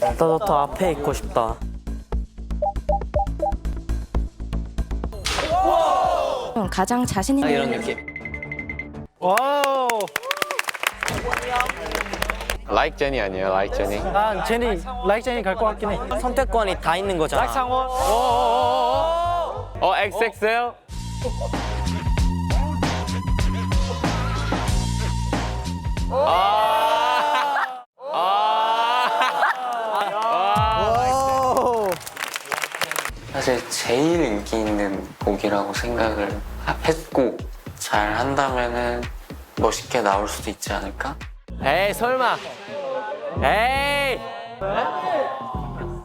나도 더 앞에 있고 싶다. 가장 자신 있는 이런 느낌. 와우. like 제니 아니에요? like 제니? 난 제니, 라이크 제니 갈 것 같긴 해. 선택권이 다 있는 거잖아. 라이크 상원. 어 XXL? 사실 제일 인기 있는 곡이라고 생각을 하- 했고 잘 한다면은 멋있게 나올 수도 있지 않을까? 에이 설마 에이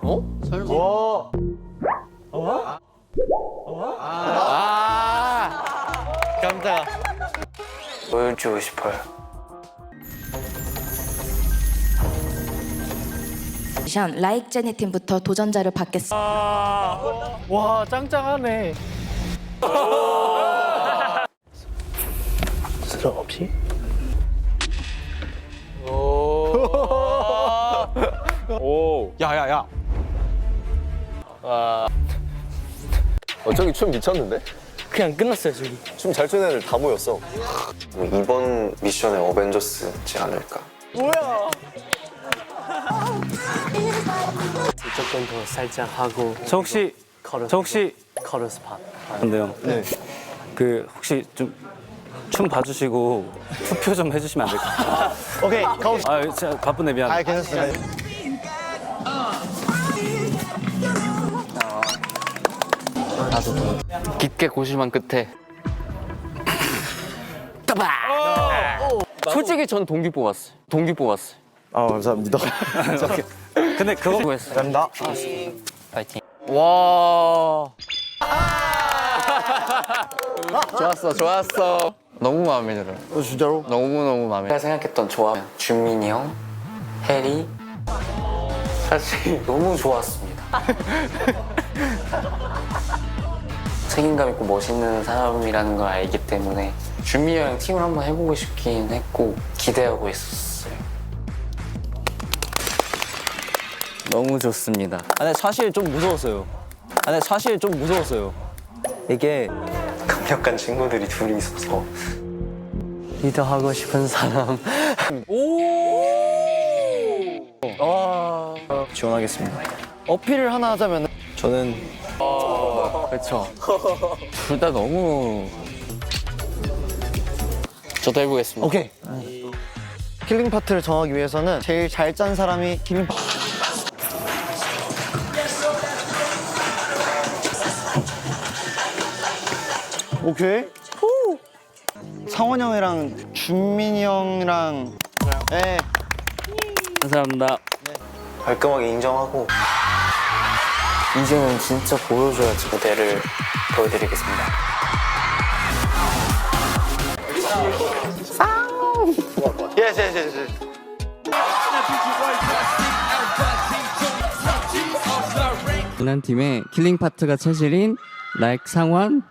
어? 설마 주고 싶어요. 미션 라이크 제니 팀부터 도전자를 받겠습니다. 와, 짱짱하네. 수정 없이? 오 야야야 와 어, 저기 춤 미쳤는데? 그냥 끝났어요 저기. 춤 잘 추는 애들 다 모였어 이번 미션에 어벤져스지 않을까? 조금 더 살짝 하고 저 혹시, 걸어. 저 혹시 걸어 스팟. 근데요. 네. 그 혹시 좀 춤 봐주시고 투표 좀 해주시면 안 될까요? 오케이, 가오. 아 진짜 바쁜데 미안. 아, 괜찮습니다. 깊게 고심한 끝에 솔직히 전 동기 뽑았어요. 동기 뽑았어요. 아, 감사합니다. 근데 그거 수고했어요. 감사합니다. 파이팅. 와. 좋았어, 좋았어. 너무 마음에 들어요. 어, 진짜로? 너무 너무 마음에. 제가 생각했던 조합 준민이 형, 해리. 사실 너무 좋았습니다. 책임감 있고 멋있는 사람이라는 걸 알기 때문에 준민이 형 팀을 한번 해보고 싶긴 했고 기대하고 있었어요. 너무 좋습니다. 아, 근데 사실 좀 무서웠어요. 아, 근데 사실 좀 무서웠어요. 이게 강력한 친구들이 둘이 있어서 리더 하고 싶은 사람. 지원하겠습니다. 어필을 하나 하자면 저는 그렇죠. 둘 다 너무 저도 해보겠습니다. 오케이. 킬링 파트를 정하기 위해서는 제일 잘 짠 사람이 킬링 파트. 오케이. 후. 상원 형이랑 준민이 형이랑 네. 감사합니다. 깔끔하게 인정하고 이제는 진짜 보여줘야지 무대를 보여드리겠습니다. 예스 예스 예스. 지난 팀의 킬링 파트가 체질인 라이크 상원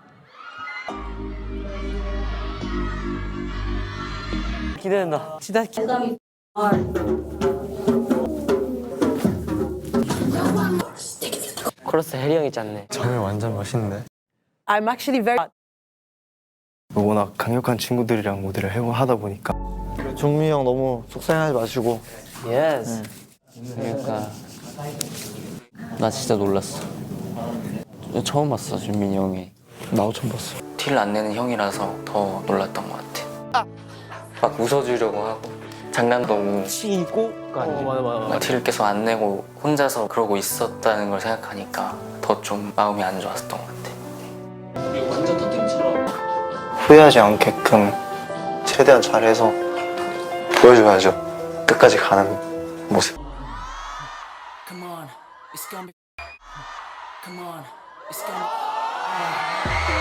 기대된다. 진짜 기... 코러스 해리 형이 짰네. I'm actually very 워낙 강력한 친구들이랑 무대를 해고 하다 보니까 종민이 형 너무 속상해하지 마시고 예스. 그러니까 나 진짜 놀랐어. 처음 봤어 준민이 형이 나도 처음 봤어. 티를 안 내는 형이라서 더 놀랐던 것 같아. 막 웃어주려고 하고 장난 너무 치고 가 아니지. 맞아 맞아. 막 티를 계속 안 내고 혼자서 그러고 있었다는 걸 생각하니까 더 좀 마음이 안 좋았던 것 같아. 후회하지 않게끔 최대한 잘해서 보여줘야죠. 끝까지 가는 모습. Come on, it's gonna be Come on, it's gonna be